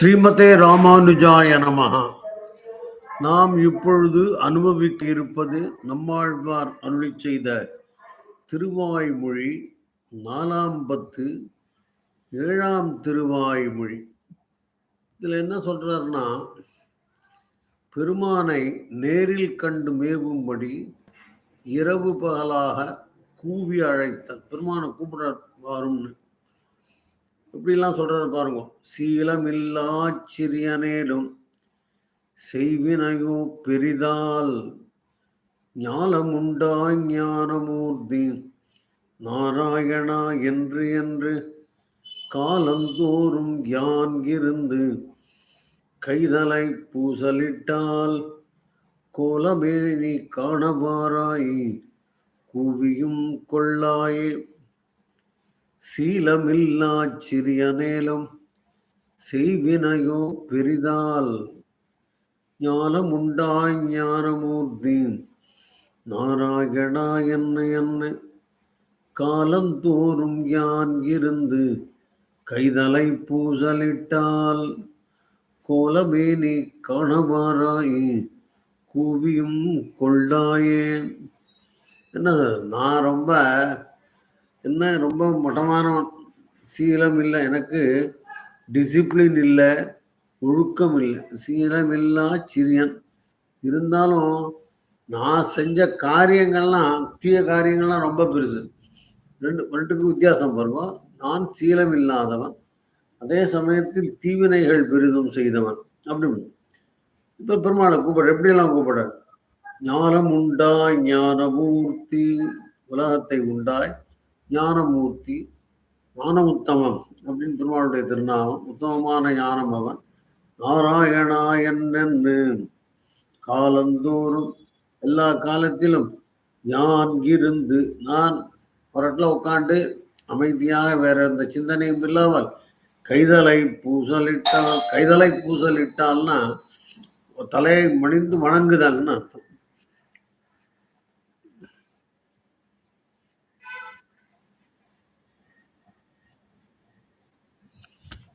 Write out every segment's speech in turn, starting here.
ஸ்ரீமதே ராமானுஜாய நமஹா. நாம் இப்பொழுது அனுபவிக்க இருப்பது நம்மாழ்வார் அருளி செய்த திருவாய்மொழி நாலாம் பத்து ஏழாம் திருவாய்மொழி. இதில் என்ன சொல்கிறாருன்னா பெருமானை நேரில் கண்டு மேவும்படி இரவு பகலாக கூவி அழைத்த பெருமானை கூப்பிட வரும்னு. இப்படிலாம் சொல்றாரு பாருங்க. சீலமில்லா சிறியனேலும் செய்வினையோ பெரிதால் ஞானமுண்டாய் ஞானமூர்த்தி நாராயணா என்று என்று காலந்தோறும் யான் இருந்து கைதலை பூசலிட்டால் கோலமேனி காணவாராய் கூவியும் கொள்ளாயே. சீலமில்லா சிறியனேலும் செய்வினையோ பெரிதால் ஞானமுண்டாய் ஞானமூர்த்தி நாராயணா என்ன என்ன காலந்தோறும் யான் இருந்து கைதலை பூசலிட்டால் கோலமேனி காணவாராய் கூவியும் கொள்ளாயே. என்ன நான் ரொம்ப என்ன ரொம்ப மட்டமானவன் சீலம் இல்லை எனக்கு டிசிப்ளின் இல்லை ஒழுக்கம் இல்லை. சீலம் இல்லா சிறியன். இருந்தாலும் நான் செஞ்ச காரியங்கள்லாம் தீய காரியங்கள்லாம் ரொம்ப பெருசு. ரெண்டு ரெண்டுக்கும் வித்தியாசம் பாருங்க. நான் சீலம் இல்லாதவன் அதே சமயத்தில் தீவினைகள் பெரிதும் செய்தவன். அப்படி இப்போ பெருமாளை கூப்பிடுற எப்படியெல்லாம் கூப்பிடுறாரு? ஞானம் உண்டாய் ஞானமூர்த்தி உலகத்தை உண்டாய் ஞானமூர்த்தி ஞான உத்தமம் அப்படின்னு பெருமாளுடைய திருநாமம். உத்தமமான ஞானம் அவன். நாராயணா காலந்தோறும் எல்லா காலத்திலும் யான் இருந்து நான் ஒரு இடத்துல உட்காந்து அமைதியாக வேற எந்த சிந்தனையும் இல்லாமல் கைதலை பூசலிட்டால் கைதலை பூசலிட்டால்னா தலையை மணிந்து வணங்குதல்னு அர்த்தம்.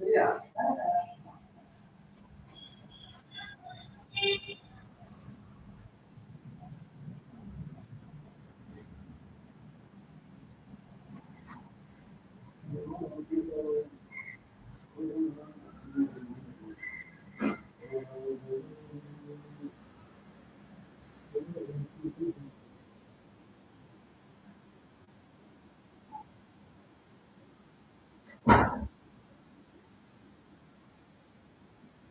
그냥 Thank you.